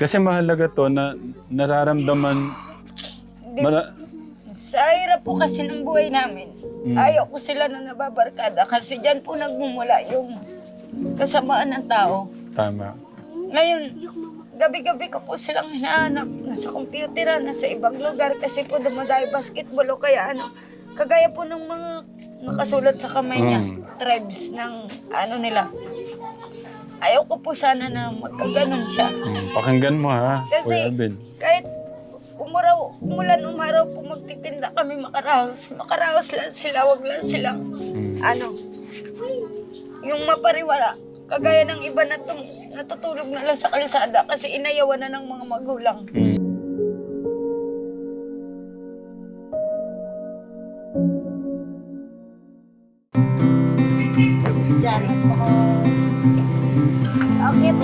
Kasi mahalaga to na nararamdaman... Di- Mara, Sa hirap po kasi ng buhay namin, Mm. ayaw ko sila na nababarkada kasi dyan po nagmumula yung kasamaan ng tao. tama. Ngayon, gabi-gabi ko po silang hinahanap. Nasa computer, nasa ibang lugar kasi po dumadayo basketball o kaya ano. Kagaya po ng mga nakasulat sa kamay niya, Mm. tribes ng ano nila. Ayaw ko po sana na magkaganon siya. Mm, pakinggan mo ha, Kasi- Kuya Ben. Kahit umaraw, umulan, umaraw po magtitinda kami makaraos. Makaraos lang sila, wag lang silang Mm. ano, yung mapariwala. Kagaya ng iba na tum, natutulog na lang sa kalsada kasi inayawan na ng mga magulang. Mm. Diyan, Okay,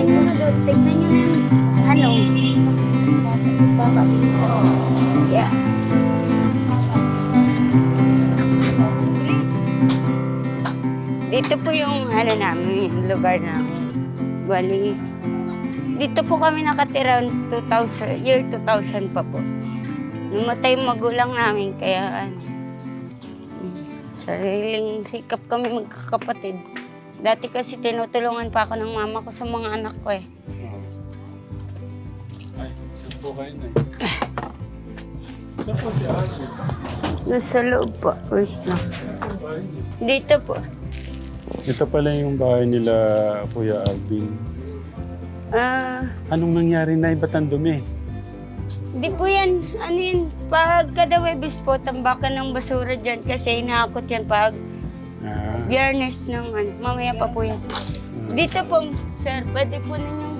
tingnan mo doon. Tingnan nyo na yung ano. Yeah. Dito po yung ano namin, yung lugar namin. Bali, dito po kami nakatira noong 2000, year 2000 pa po. Namatay yung magulang namin, kaya ano, sariling sikap kami magkakapatid. Dati kasi tinutulungan pa ako ng mama ko sa mga anak ko eh. Ay, saan po kayo na? Saan po si Aso? Nasa loob po. Wait lang. Dito po. Ito pala yung bahay nila, Kuya Alvin. Ah, Anong nangyari na ba't ang dumi? Di po yan, ano yan, pag kada Webes po, tambakan ng basura dyan kasi inaakot yan pag biyernes ng ano, mamaya pa po yan. Dito po, sir, pwede po ninyong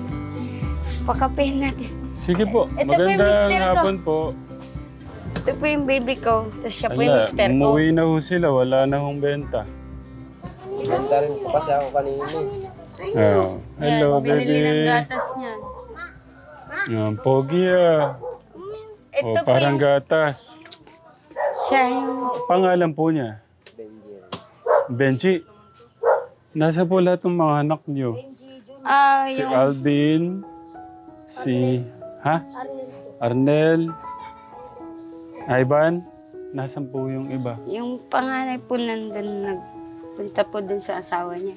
pakapehin natin. sige po, Ito po yung magandang mister ko. hapon po. Ito po yung baby ko, tapos siya po yung Ala, mister ko. umuwi na ho sila, wala na hong benta. Benta rin po kasi ako kanina. eh. Ah, hello, Yan, binili ng baby. gatas niya. Yan, pogi ah. Ito O, po parang yung, gatas. siya yung, Pangalan po niya? Benji. Nasa po lahat ng mga anak niyo? ah, Si yung, Alvin, si... Ha? Arnel. Ivan. Nasaan po yung iba? yung panganay po nandun, nagpunta po dun sa asawa niya.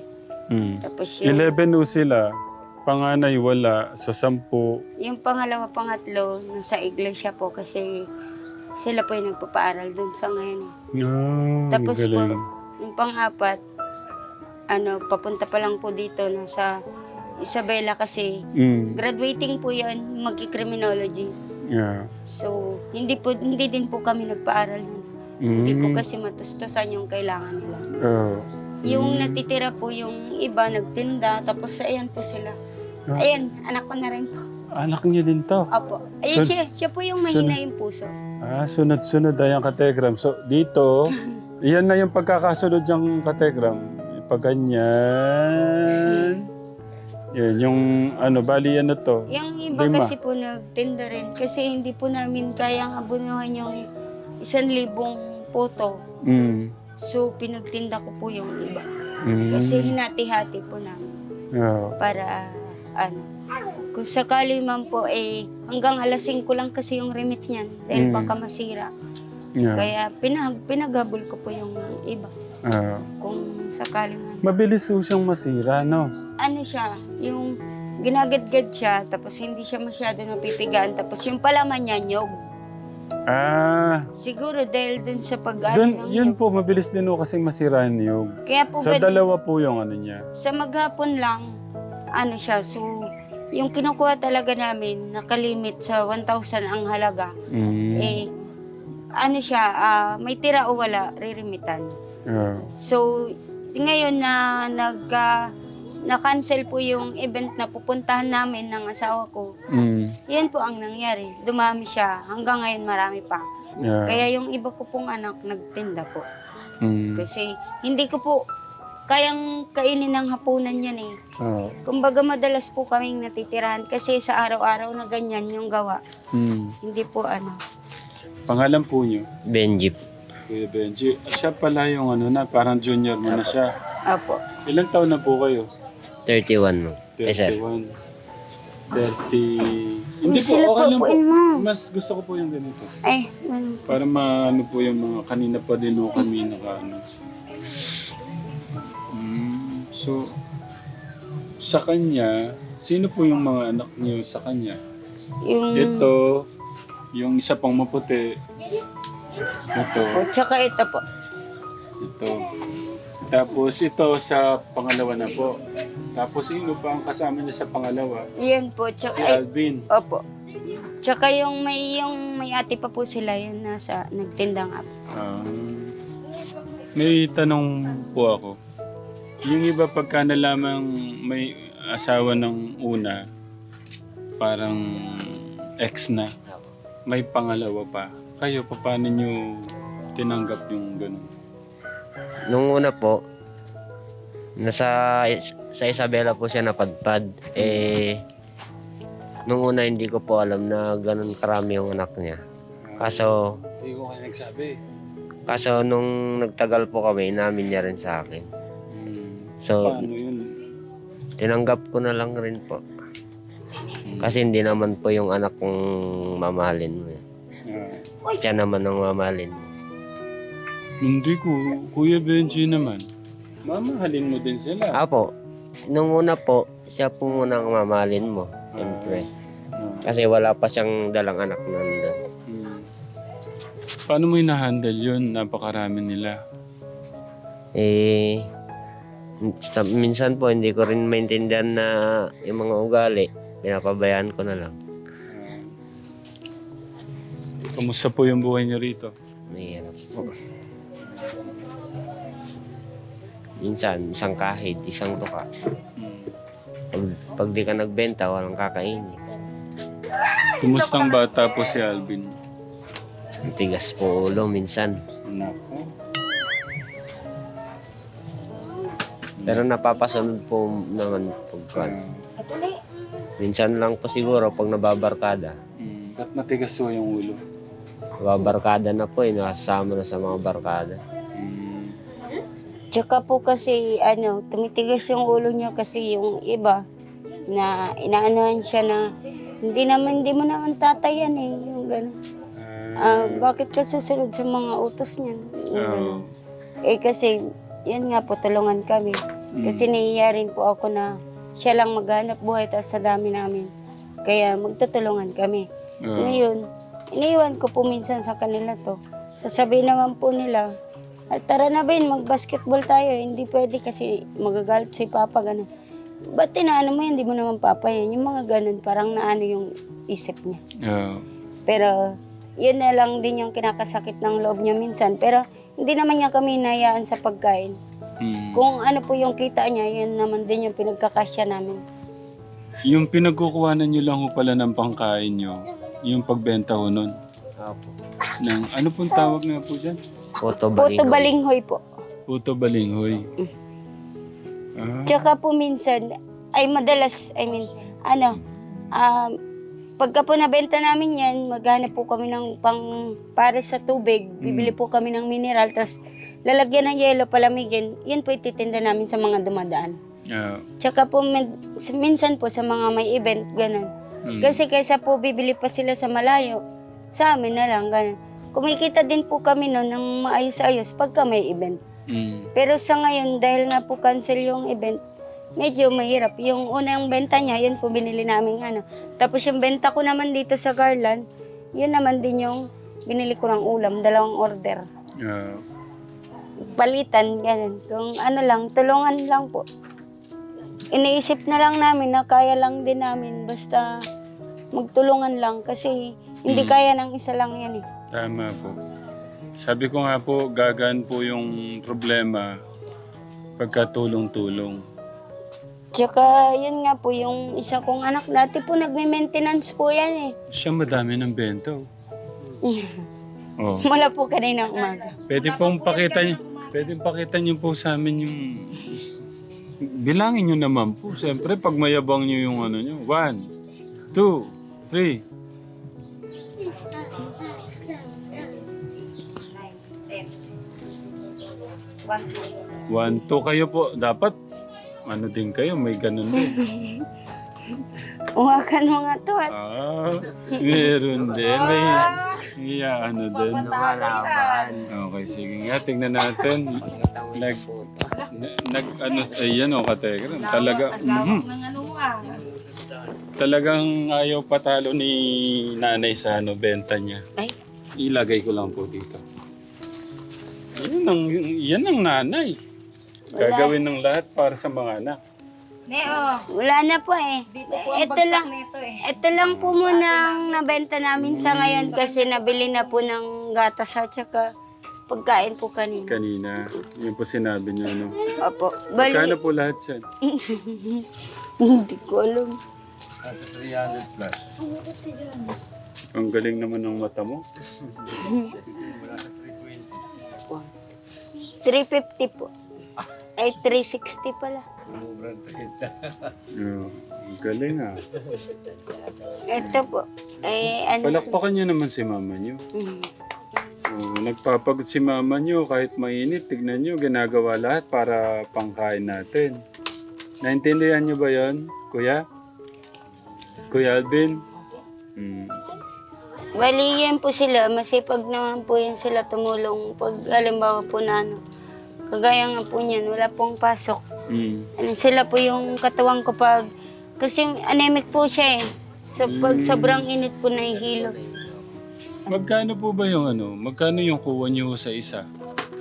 Hmm. Tapos yung, 11 ho sila. Panganay wala. So, sampu. yung pangalawa, pangatlo, nasa iglesia po kasi sila po yung nagpapaaral dun sa ngayon eh. Ah, Tapos po, galing. Yung pang-apat, ano, papunta pa lang po dito na sa Isabela kasi Mm. graduating po yan, magki-criminology. Yeah. So, hindi po hindi din po kami nagpaaral nun. Hindi po Mm. kasi matustusan yung kailangan nila. Oh. Yung Mm. natitira po yung iba nagtinda, tapos ayan po sila. Ah. Ayan, anak ko na rin po. Anak niyo din to. Apo. Ayan Sun- siya, siya po yung mahina yung puso. Ah, sunod-sunod ay ang kategram. So, dito, iyan na yung pagkakasunod yung kategram. Pag ganyan. Yan, yung ano, bali ano to. Yung iba Lima. kasi po nagtinda rin kasi hindi po namin kayang abunuhan yung isang libong poto. Mm. So, pinagtinda ko po yung iba. Mm. Kasi hinati-hati po namin Yeah. para ano. Kung sakali man po eh, hanggang alas 5 lang kasi yung remit niyan dahil Mm. baka masira. Yeah. Kaya pinag pinagabol ko po yung iba Ah. kung sakali man. mabilis po siyang masira, no? Ano siya, yung ginagadgad siya tapos hindi siya masyado napipigaan tapos yung palaman niya nyog. Ah, Siguro dahil dun sa pag dun, ng yun nyog. po, mabilis din po kasing masira yung Kaya po So, gan- dalawa po yung ano niya. sa maghapon lang, ano siya, so yung kinukuha talaga namin, nakalimit sa 1,000 ang halaga, Mm. eh, ano siya, ah, may tira o wala, ririmitan. Yeah. So, ngayon na nag, ah, na-cancel po yung event na pupuntahan namin ng asawa ko, Mm. yan po ang nangyari. Dumami siya. Hanggang ngayon marami pa. Yeah. Kaya yung iba ko pong anak nagtinda po. Mm. Kasi hindi ko po kayang kainin ng hapunan yan eh. Oh. Kumbaga madalas po kaming natitirahan kasi sa araw-araw na ganyan yung gawa. Mm. Hindi po ano. Pangalan po niyo? Benji. Kuya Benji. Ah, Siya pala yung ano na, parang junior mo na siya. Apo. Ilang taon na po kayo? 31 mo. Eh, sir. 31. 30... Hindi po, Sila okay lang po. po, mo. Mas gusto ko po yung ganito. Ay, ano. Para maano po yung mga kanina pa din o kami naka ano. Mm, so, sa kanya, sino po yung mga anak niyo sa kanya? Yung... Ito, yung isa pang maputi. Ito, Po, tsaka ito po. ito. Tapos ito sa pangalawa na po. Tapos sino pa ang kasama niya sa pangalawa? Yan po, Si tsaka... Ay, Alvin. opo. Tsaka yung may yung may ate pa po sila yun nasa nagtindang up. Ah, may tanong po ako. Yung iba pagka nalamang may asawa ng una, parang ex na, may pangalawa pa. Kayo, pa, paano nyo tinanggap yung ganun? Nung una po, nasa sa Isabela po siya napadpad. Eh, nung una hindi ko po alam na ganun karami yung anak niya. Kaso, Hindi ko kayo nagsabi. kaso nung nagtagal po kami, inamin niya rin sa akin. Hmm. So, Paano yun? tinanggap ko na lang rin po. Kasi hindi naman po yung anak kong mamahalin mo. eh. Ah, Siya naman ang mamahalin mo. hindi ko. Kuya Benji naman. Mamahalin mo din sila. Apo, nung una po, siya po muna ang mamahalin mo. Siyempre. Ah. Kasi wala pa siyang dalang anak nandun. Hmm. Paano mo hinahandle yun? Napakarami nila. Eh, sa- minsan po hindi ko rin maintindihan na yung mga ugali. Pinapabayaan ko na lang. Kamusta po yung buhay niyo rito? Mahirap po. Minsan, isang kahit, isang tuka. Pag, pag di ka nagbenta, walang kakainin. Kumustang bata po si Alvin? Ang tigas po ulo minsan. Nako. Pero napapasunod po naman pagkan. Minsan lang po siguro pag nababarkada. Hmm. Ba't matigas po yung ulo? Nababarkada na po eh, nakasama na sa mga barkada. Hmm. Tsaka po kasi ano, tumitigas yung ulo niya kasi yung iba na inaanuhan siya na hindi naman, hindi mo naman tatayan eh, yung gano'n. Ah, bakit ka susunod sa mga utos niya? Yung Oo. gano'n. Eh kasi, yan nga po, tulungan kami. Hmm. Kasi nahiya rin po ako na siya lang maghanap buhay tapos sa dami namin. Kaya magtutulungan kami. Oo. Ngayon, iniwan ko po minsan sa kanila to. Sasabihin naman po nila, "Ah, tara na Ben, mag-basketball tayo. Hindi pwede kasi magagalit si Papa, ganun. Ba't tinaano mo yan? Hindi mo naman Papa yan. Yung mga ganun, parang naano yung isip niya. Oo. Pero, yun na lang din yung kinakasakit ng loob niya minsan. Pero, hindi naman niya kami hinayaan sa pagkain. Hmm. Kung ano po yung kita niya, yun naman din yung pinagkakasya namin. Yung pinagkukuhanan nyo lang ho pala ng pangkain nyo, yung pagbenta ho nun. Opo. Ng, ano pong tawag nga po dyan? Puto balingoy. balinghoy po. Puto balinghoy. Ah, Tsaka po minsan, ay madalas, I mean, ano, um, pagka po nabenta namin yan, maghanap po kami ng pang para sa tubig, bibili po kami ng mineral, tapos lalagyan ng yelo, palamigin, yan po ititinda namin sa mga dumadaan. ah, Tsaka po, min- minsan po sa mga may event, ganun. hmm. Kasi kaysa po bibili pa sila sa malayo, sa amin na lang, ganun. Kumikita din po kami noon ng maayos-ayos pagka may event. Hmm. Pero sa ngayon, dahil nga po cancel yung event, medyo mahirap. Yung unang benta niya, yun po binili namin ano. Tapos yung benta ko naman dito sa Garland, yun naman din yung binili ko ng ulam, dalawang order. Ah, Palitan, ganun. Kung ano lang, tulungan lang po. Iniisip na lang namin na kaya lang din namin, basta magtulungan lang kasi hindi Mm. kaya ng isa lang yan eh. tama po. Sabi ko nga po, gagaan po yung problema pagkatulong-tulong. Tsaka yun nga po, yung isa kong anak dati po nagme-maintenance po yan eh. Siya madami ng bento. Oh. Mula po kanina umaga. Pwede pong pakita niyo. Pwede pakita niyo po sa amin yung bilangin niyo naman po. Siyempre, pag mayabang niyo yung ano niyo. One, two, three. One, two kayo po. Dapat, ano din kayo, may ganun din. Uwakan mo nga to. at Ah, meron din. May, may ano din. Okay, sige nga. Tingnan natin. Nag, na- nag, ano, ayan o, kategram. Talaga, mhm. Talagang ayaw patalo ni nanay sa ano, benta niya. Ay. Ilagay ko lang po dito. Yan ang, yan ang nanay. Gagawin ng lahat para sa mga anak. Wala na po eh. ito lang, ito lang po muna ang nabenta namin sa ngayon kasi nabili na po ng gatas at saka pagkain po kanina. Kanina, yun po sinabi niya, no? Opo. Bali, Kano po lahat siya? hindi ko alam. Ang galing naman ng mata mo. 350 po. Ay, 360 pala. Yeah, ang galing ah. Ito po. Eh, ano? Palakpakan niyo naman si mama niyo. Mm. Oh, nagpapagod si mama niyo kahit mainit. Tignan niyo, ginagawa lahat para pangkain natin. Naintindihan niyo ba yon, kuya? Kuya Alvin? Hmm. Bali, yan po sila. Masipag naman po yan sila tumulong. Pag halimbawa po na ano, kagaya nga po niyan, wala pong pasok. Hmm. Ano, sila po yung katawan ko pag, kasi anemic po siya eh. So pag sobrang init po nahihilo. Magkano po ba yung ano? Magkano yung kuha niyo sa isa?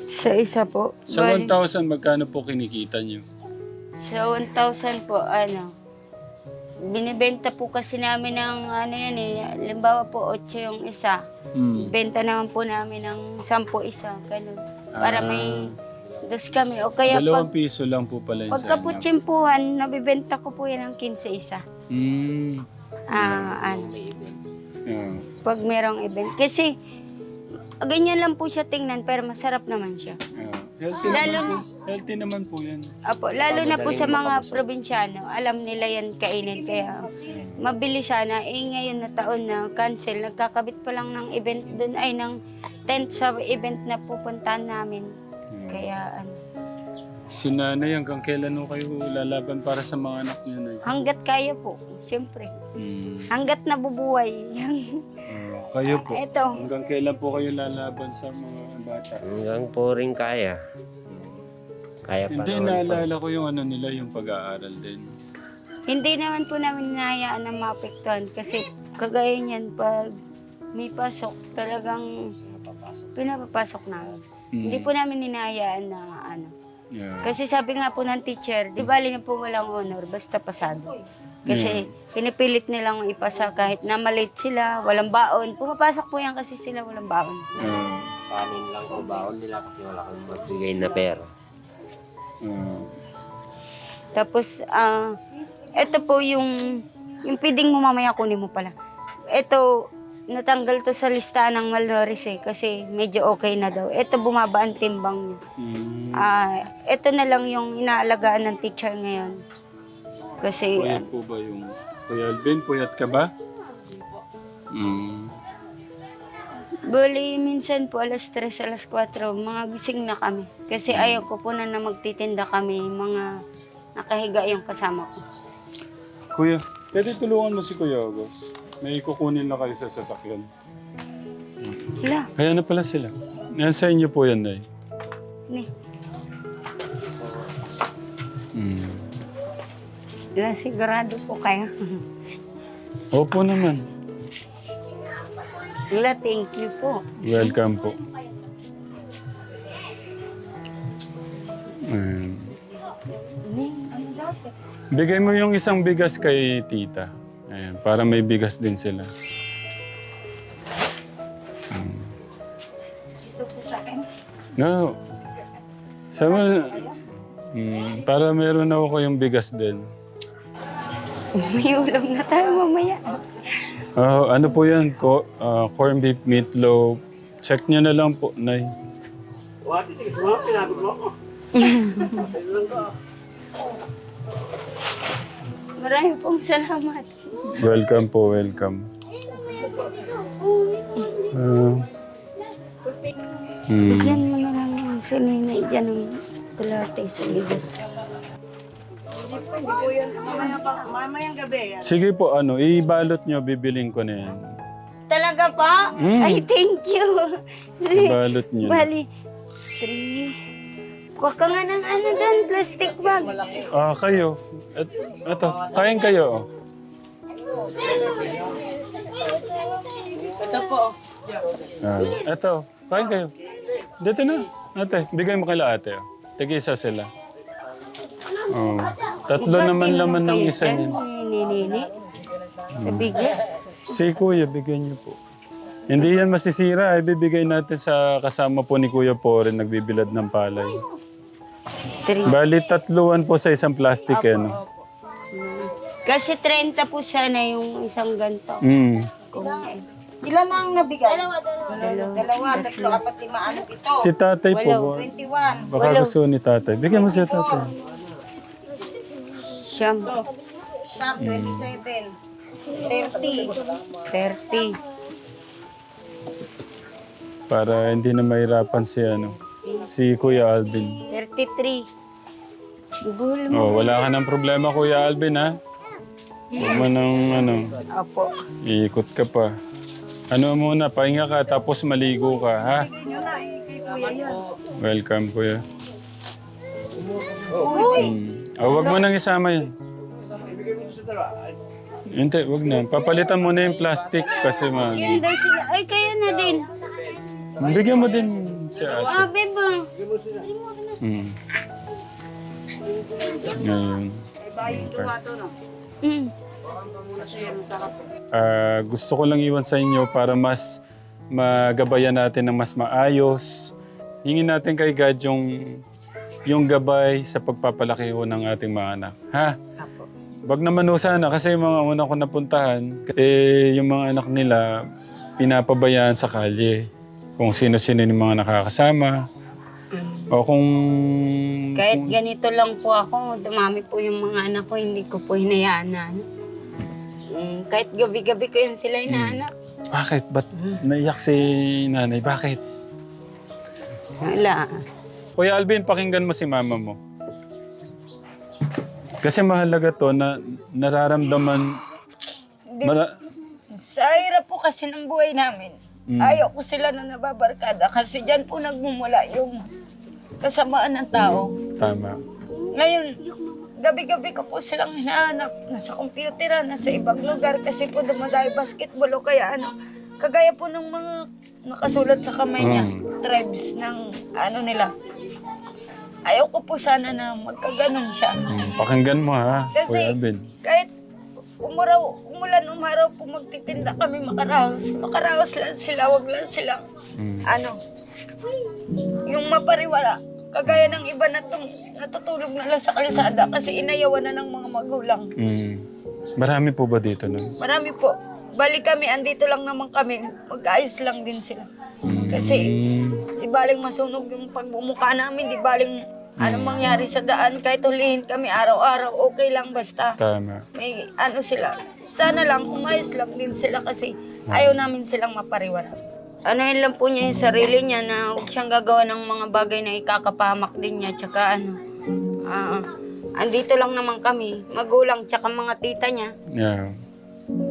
Sa isa po. Sa bali- 1,000, magkano po kinikita niyo? Sa 1,000 po, ano, binibenta po kasi namin ng ano yan eh, limbawa po 8 yung isa. Hmm. Benta naman po namin ng 10 isa, ganun. Para may Ah, dos kami. O kaya dalawang pag, piso lang po pala yung pagka sa po inyo. tsimpuhan, nabibenta ko po yan ng 15 isa. Hmm. Ah, ano, Yeah. pag merong event. Kasi, ganyan lang po siya tingnan, pero masarap naman siya. Yeah. Healthy, Lalo naman po, healthy naman po yan. Apo, lalo na po sa mga probinsyano, alam nila yan kainin. Kaya mabili sana. Eh ngayon na taon na cancel, nagkakabit pa lang ng event doon, ay ng tent sa event na pupuntahan namin. Kaya ano, Si nanay, hanggang kailan ho kayo lalaban para sa mga anak niyo na hanggat kaya po, siyempre. Hmm. Hanggat nabubuhay. Ah, kayo po. Ito, Hanggang kailan po kayo lalaban sa mga bata? Hanggang po rin kaya. Kaya pa Hindi, naman po. naalala ko yung ano nila, yung pag-aaral din. hindi naman po namin hinahayaan na maapektuhan kasi kagaya niyan pag may pasok, talagang pinapapasok namin. Hmm. Hindi po namin hinahayaan na ano, Yeah. Kasi sabi nga po ng teacher, di bali na po walang honor, basta pasado. Kasi pinipilit nilang ipasa kahit na malate sila, walang baon. Pumapasok po yan kasi sila walang baon. Ah, Kanin lang po baon nila kasi wala kang magbigay na pera. ah. Tapos, ah, ito po yung, yung pwedeng mo mamaya kunin mo pala. Ito, natanggal to sa listahan ng Malnourished eh, kasi medyo okay na daw. Ito bumaba ang timbang niya. Hmm. Ah, ito na lang yung inaalagaan ng teacher ngayon. Kasi, Puyat po ba yung... Kuya Alvin, puyat ka ba? Hmm. Bali, minsan po alas 3, alas 4, mga gising na kami. Kasi ayaw ko po na, na magtitinda kami, mga nakahiga yung kasama ko. Kuya, pwede tulungan mo si Kuya August. May kukunin na kayo sa sasakyan. Wala, Kaya na pala sila. Nasa inyo po yan, Nay. ni, Hmm. wala sigurado po kayo. Opo naman. wala, thank you po. Welcome po. Ayan. Bigay mo yung isang bigas kay tita. Ayan, para may bigas din sila. Hmm. Ito po sa akin. No. Sabi, hmm, para meron ako kayong bigas din. May ulam na tayo mamaya. Ah, ano po yan? Ko, ah, corned beef meatloaf. Check nyo na lang po, Nay. Maraming pong salamat. Welcome po, welcome. Ah. hmm. Bigyan mo na lang yung sinini dyan ng kalate sa. Hindi po yan. Pa, mamayang gabi yan. Sige po, ano, ibalot nyo, bibiling ko na yan. Talaga pa? Mm. Ay, thank you. Ibalot nyo. Bali, three. Kuha ka nga ng ano doon, plastic bag. Ah, kayo. Et, eto, kain kayo. oh. Ito po. Ah, eto, kain kayo. Dito na. Ate, bigay mo kila ate. Oh. Tig-isa sila. Oh. Tatlo naman laman ng isa niyan. Sa bigas. Si Kuya, bigyan niyo po. Hindi yan masisira. Ibibigay natin sa kasama po ni Kuya Poren, nagbibilad ng palay. Three. Bali, tatluan po sa isang plastic eh, no? Kasi 30 po sana yung isang ganto. Mm. Kung Ilan na ang nabigay? dalawa, Dalawa, tatlo, apat, lima, ano, pito. Si tatay po, Walo. 21. baka gusto ni tatay. Bigyan mo si tatay. siyam, Siyam, 27. 30. 30. Para hindi na mahirapan si ano, si Kuya Alvin. 33. Bubuhol mo. Oh, wala ka ng problema Kuya Alvin ha. Huwag mo nang ano, Apo. iikot ka pa. Ano muna, pahinga ka tapos maligo ka ha. Welcome Kuya. Mm. Oh, wag mo nang isama yun. Hindi, wag na. Papalitan mo na yung plastic kasi ma... Yun daw sila. Ay, kayo na din. Bigyan mo din si ate. Ah, bebo. Mm. Ngayon. Tomato, no? Mm. Kasi yan, masarap. Ah, gusto ko lang iwan sa inyo para mas magabayan natin ng mas maayos. Hingin natin kay God yung, yung gabay sa pagpapalaki ho ng ating mga anak. Ha? Apo. Wag naman ho sana kasi yung mga una ko napuntahan, eh, yung mga anak nila pinapabayaan sa kalye. Kung sino-sino yung mga nakakasama. O kung... Kahit ganito lang po ako, dumami po yung mga anak ko, hindi ko po hinayaan na ano. Mm, kahit gabi-gabi ko yun sila hinahanap. Bakit? Ba't naiyak si nanay? Bakit? Wala. Kuya Alvin, pakinggan mo si mama mo. Kasi mahalaga to na nararamdaman... Di- Mara, Sa hirap po kasi ng buhay namin. Mm. Ayaw ko sila na nababarkada kasi dyan po nagmumula yung kasamaan ng tao. Tama. Ngayon, gabi-gabi ko po silang hinahanap. Nasa computer, nasa ibang lugar kasi po dumadayo basketball o kaya ano. Kagaya po ng mga nakasulat sa kamay niya, Mm. tribes ng ano nila. Ayaw ko po sana na magkaganon siya. Mm, pakinggan mo ha, Kasi- Kuya Alvin. Kahit umuraw, umulan, umaraw po magtitinda kami makaraos. Makaraos lang sila, wag lang silang Mm. ano, yung mapariwala. Kagaya ng iba na tum, natutulog na lang sa kalsada kasi inayawan na ng mga magulang. Mm. Marami po ba dito nun? Marami po. Balik kami, andito lang naman kami. Magkaayos lang din sila. Mm. Kasi di baling masunog yung pagbumuka namin, di baling anong mangyari sa daan. Kahit hulihin kami araw-araw, okay lang basta. Tama. May ano sila. Sana lang, umayos lang din sila kasi ayaw namin silang mapariwala. Ano yun lang po niya yung sarili niya na huwag siyang gagawa ng mga bagay na ikakapamak din niya. Tsaka ano, ah, andito lang naman kami, magulang, tsaka mga tita niya. Yeah.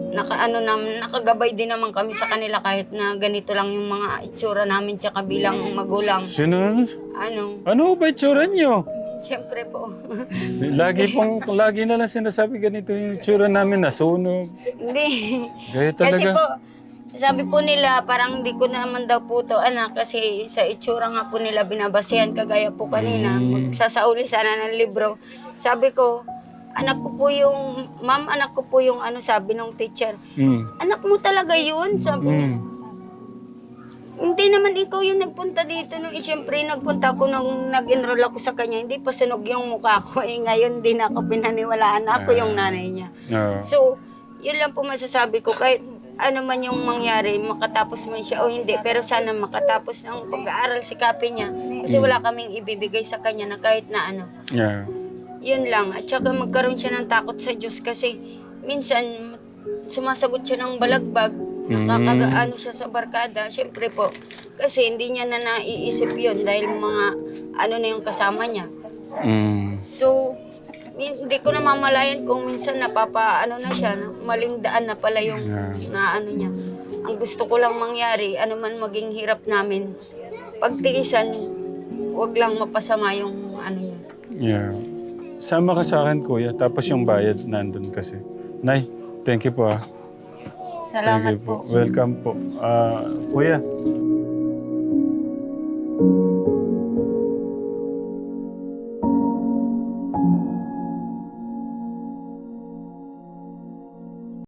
Naka, ano naman, nakagabay din naman kami sa kanila kahit na ganito lang yung mga itsura namin tsaka bilang magulang. Sino? Ano, Ano ba itsura niyo? siyempre po. Lagi pong, lagi na lang sinasabi ganito yung itsura namin, nasunog. Hindi. Gaya Kasi talaga. po, sabi po nila, parang hindi ko naman daw po to anak kasi sa itsura nga po nila binabasihan kagaya po kanina. Mm. Magsasauli sana ng libro. Sabi ko, anak ko po yung, ma'am, anak ko po yung ano sabi ng teacher. Mm. Anak mo talaga yun? Sabi niya. Mm. Hindi naman ikaw yung nagpunta dito. No? Eh, Siyempre, nagpunta ako nung nag-enroll ako sa kanya. Hindi pa sunog yung mukha ko. Eh, ngayon din ako pinaniwalaan na ako yung nanay niya. Oo. So, yun lang po masasabi ko. Kahit ano man yung mangyari, makatapos man siya o hindi. Pero sana makatapos ng pag-aaral si Kapi niya. Kasi wala kaming ibibigay sa kanya na kahit na ano. Yeah. Yun lang. At saka magkaroon siya ng takot sa Diyos kasi minsan sumasagot siya ng balagbag. Nakakaano siya sa barkada. Siyempre po, kasi hindi niya na naiisip yun dahil mga ano na yung kasama niya. Mm. So, hindi ko namamalayan kung minsan napapa, ano na siya, na- maling daan na pala yung Yeah. na ano niya. Ang gusto ko lang mangyari, ano man maging hirap namin, pagtiisan, wag lang mapasama yung ano niya. Yeah. Sama ka sa akin, kuya. Tapos yung bayad nandun kasi. Nay, thank you po ah. Salamat thank you po. Welcome po. Ah, kuya,